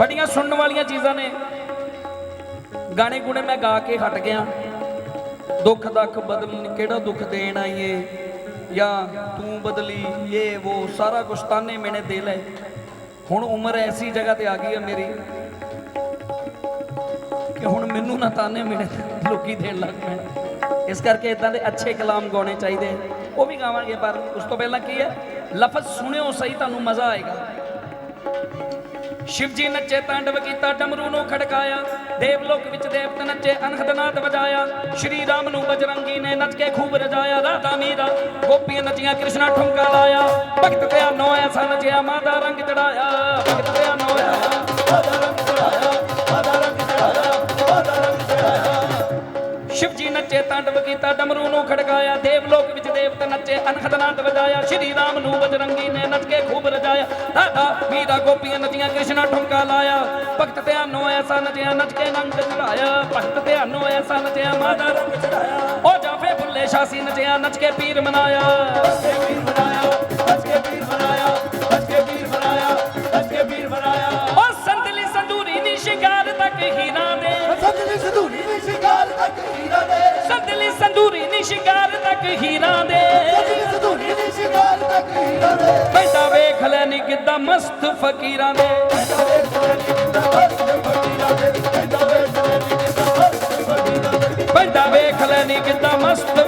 ਬੜੀਆਂ ਸੁਣਨ ਵਾਲੀਆਂ ਚੀਜ਼ਾਂ ਨੇ। ਗਾਣੇ ਗੁਣੇ ਮੈਂ ਗਾ ਕੇ ਹਟ ਗਿਆ। ਦੁੱਖ ਦੱਖ ਬਦਲਣ ਕਿਹੜਾ ਦੁੱਖ ਦੇਣ ਆਈਏ? ਜਾਂ ਤੂੰ ਬਦਲੀ ਇਹ ਉਹ ਸਾਰਾ ਕੁਛ ਤਾਨੇ ਮੈਨੇ ਦੇ ਲੈ। ਹੁਣ ਉਮਰ ਐਸੀ ਜਗ੍ਹਾ ਤੇ ਆ ਗਈ ਹੈ ਮੇਰੀ ਕਿ ਹੁਣ ਮੈਨੂੰ ਨਾ ਤਾਨੇ ਮੈਨੇ ਲੋਕੀ ਦੇਣ ਲੱਗ ਪੈਣ। ਇਸ ਕਰਕੇ ਇਦਾਂ ਦੇ ਅੱਛੇ ਕਲਾਮ ਗਾਉਣੇ ਚਾਹੀਦੇ ਉਹ ਵੀ ਗਾਵਾਂਗੇ ਪਰ ਉਸ ਤੋਂ ਪਹਿਲਾਂ ਕੀ ਹੈ ਲਫ਼ਜ਼ ਸੁਣਿਓ ਸਹੀ, ਤੁਹਾਨੂੰ ਮਜ਼ਾ ਆਏਗਾ। ਸ਼ਿਵ ਜੀ ਨੱਚੇ ਤਾਂਡਵ ਕੀਤਾ ਡਮਰੂ ਨੂੰ ਖੜਕਾਇਆ, ਦੇਵ ਲੋਕ ਵਿੱਚ ਦੇਵਤ ਨੱਚੇ ਅਨਹਦ ਨਾਦ ਵਜਾਇਆ, ਸ਼੍ਰੀ ਰਾਮ ਨੂੰ ਬਜਰੰਗੀ ਨੇ ਨੱਚ ਕੇ ਖੂਬ ਰਜਾਇਆ, ਰਾਧਾ ਮੀਰਾ ਗੋਪੀਆਂ ਨੱਚੀਆਂ, ਕ੍ਰਿਸ਼ਨਾ ਠੁਮਕਾ ਲਾਇਆ, ਭਗਤ ਤੇ ਨੋ ਐਸਾ ਨੱਚਿਆ ਮਾਦਾ ਰੰਗ ਚੜਾਇਆ, ਭਗਤ ਤੇ ਨੋ ਐਸਾ ਸ਼ਿਵ ਜੀ ਨੱਚੇ ਤਾਂਡਵ ਕੀਤਾ ਡਮਰੂ ਨੂੰ ਖੜਕਾਇਆ ਦੇਵਲੋਕ ਵਿੱਚ ਦੇਵਤ ਨੱਚੇ ਅਨਹਦ ਨਾਦ ਵਜਾਇਆ, ਸ਼੍ਰੀ ਰਾਮ ਨੂੰ ਬਜਰੰਗੀ ਨੇ ਨੱਚ ਕੇ ਖੂਬ ਰਜਾਇਆ। ਰਾਧਾ ਮੀਰਾ ਗੋਪੀਆਂ ਨੱਚੀਆਂ ਕ੍ਰਿਸ਼ਨਾ ਠੁਮਕਾ ਲਾਇਆ। ਭਗਤ ਧਿਆਨੋ ਐਸਾ ਨੱਚਿਆ, ਨੱਚ ਕੇ ਨੰਗ ਚੜਾਇਆ। ਭਗਤ ਧਿਆਨੋ ਐਸਾ ਨੱਚਿਆ ਮਾਦਾ ਰੰਗ ਚੜਾਇਆ। ਉਹ ਜਾਫੇ ਫੁੱਲੇ ਸ਼ਾਸੀ ਨੱਚਿਆ, ਨੱਚ ਕੇ ਪੀਰ ਮਨਾਇਆ। ਨੱਚ ਕੇ ਪੀਰ ਮਨਾਇਆ, ਨੱਚ ਕੇ ਪੀਰ ਮਨਾਇਆ, ਨੱਚ ਕੇ ਪੀਰ ਮਨਾਇਆ, ਨੱਚ ਕੇ ਪੀਰ ਮਨਾਇਆ। ਉਹ ਸੰਦਲੀ ਸੰਦੂਰੀ ਨੀ ਸ਼ਿੰਗਾਰ ਤੱਕ ਹੀਰਾਂ ਦੇ। ਸਤਿ ਸਧੂਰੀ ਸ਼ਿਕਾਰ ਤੱਕ ਹੀਰਾਂ ਦੇ। ਸਦੂਨੀ ਵੇਖ ਲੈ ਨੀ ਕਿਦਾਂ ਮਸਤ ਫਕੀਰਾਂ ਦੇ। ਪੈਂਦਾ ਵੇਖ ਲੈ ਨੀ ਕਿਦਾਂ ਵੇਖ ਲੈ ਨੀ ਕਿਦਾਂ ਮਸਤ